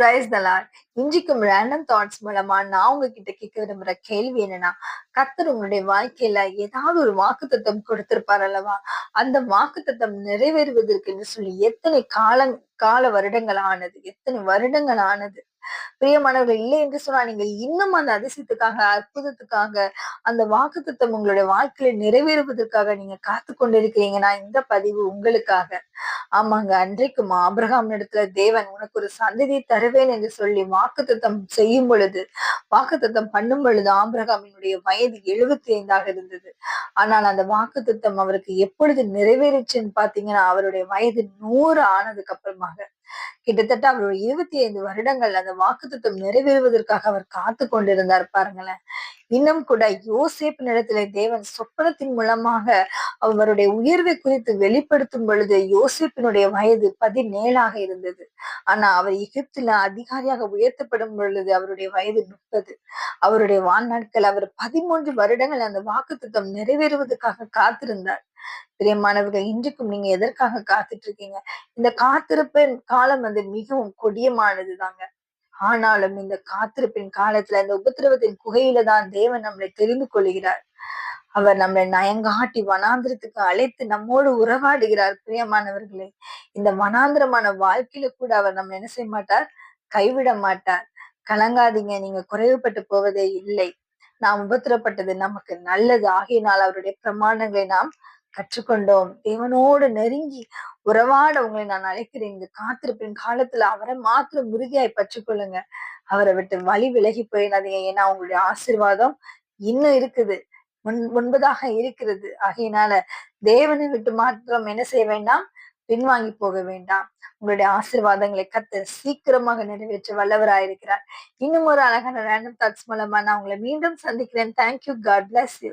Price தலார் இன்றைக்கும் random thoughts மூலமா நான் உங்ககிட்ட கேட்க விரும்புற கேள்வி என்னன்னா கத்தர் உங்களுடைய வாழ்க்கையில ஏதாவது ஒரு வாக்குத்தத்தம் கொடுத்திருப்பார் அல்லவா? அந்த வாக்குத்தத்தம் நிறைவேறுவதற்கு சொல்லி எத்தனை கால கால வருடங்கள் ஆனது எத்தனை வருடங்கள் ஆனது? பிரியமானவர்கள் இல்லை என்று சொன்னா நீங்க இன்னும் அந்த அதிசயத்துக்காக அற்புதத்துக்காக அந்த வாக்கு வாக்குத்தத்தம் உங்களுடைய வாழ்க்கையில நிறைவேறுவதற்காக நீங்க காத்து கொண்டிருக்கிறீங்கன்னா இந்த பதிவு உங்களுக்காக. ஆமாங்க அன்றைக்கும் ஆபிரகாம் இடத்துல தேவன் உனக்கு ஒரு சந்ததி தருவேன் என்று சொல்லி வாக்குத்தத்தம் செய்யும் பொழுது வாக்குத்தத்தம் பண்ணும் பொழுது ஆபிரகாமினுடைய வயது எழுபத்தி ஐந்தாக இருந்தது. ஆனால் அந்த வாக்கு தத்தம் அவருக்கு எப்பொழுது நிறைவேறிச்சுன்னு பாத்தீங்கன்னா அவருடைய வயது நூறு ஆனதுக்கு அப்புறமாக. கிட்டத்தட்ட அவர் இருபத்தி ஐந்து வருடங்கள் அந்த வாக்குத்தம் நிறைவேறுவதற்காக அவர் காத்து கொண்டிருந்தார் பாருங்களேன். இன்னும் கூட யோசேப் நிலத்திலே தேவன் சொப்பனத்தின் மூலமாக அவருடைய உயர்வை குறித்து வெளிப்படுத்தும் பொழுது யோசேப்பினுடைய வயது பதினேழாக இருந்தது. ஆனா அவர் எகிப்துல அதிகாரியாக உயர்த்தப்படும் பொழுது அவருடைய வயது முப்பது. அவருடைய வாழ்நாட்கள் அவர் பதிமூன்று வருடங்கள் அந்த வாக்கு நிறைவேறுவதற்காக காத்திருந்தார். பிரியமானவர்கள் இன்றைக்கும் நீங்க எதற்காக காத்துட்டு இருக்கீங்க இந்த காத்திருப்பின் காலம் வந்து மிகவும் கொடியமானது தாங்க ஆனாலும் இந்த காத்திருப்பின் காலத்துல இந்த உபத்திரவத்தின் குகையில தான் தேவன் நம்மளை தெரிந்து கொள்கிறார். அவர் நம்மளை நயங்காட்டி வனாந்திரத்துக்கு அழைத்து நம்மோடு உறவாடுகிறார் பிரியமானவர்களே இந்த வனாந்திரமான வாழ்க்கையில கூட அவர் நம்ம என்ன செய்ய மாட்டார்? கைவிட மாட்டார். கலங்காதீங்க நீங்க குறைவுபட்டு போவதே இல்லை. நாம் உபத்திரப்பட்டது நமக்கு நல்லது. ஆகியனால் அவருடைய பிரமாணங்களை நாம் கற்றுக்கொண்டோம். தேவனோடு நெருங்கி உறவாட உங்களை நான் அழைக்கிறேன். இந்த காத்திருப்பின் காலத்துல அவரை மாத்திரம் உறுதியாய் பற்றுக்கொள்ளுங்க. அவரை விட்டு வழி விலகி போயிடாதீங்க. ஏன்னா உங்களுடைய ஆசிர்வாதம் இன்னும் இருக்குது. முன் முன்பதாக இருக்கிறது. ஆகையினால தேவனை விட்டு மாத்திரம் என்ன செய்ய வேண்டாம்? பின்வாங்கி போக வேண்டாம். உங்களுடைய ஆசிர்வாதங்களை கத்த சீக்கிரமாக நிறைவேற்ற வல்லவராயிருக்கிறார் இன்னும் ஒரு அழகான ரேண்டம் தாட்ஸ் மூலமா நான் உங்களை மீண்டும் சந்திக்கிறேன். Thank you God bless you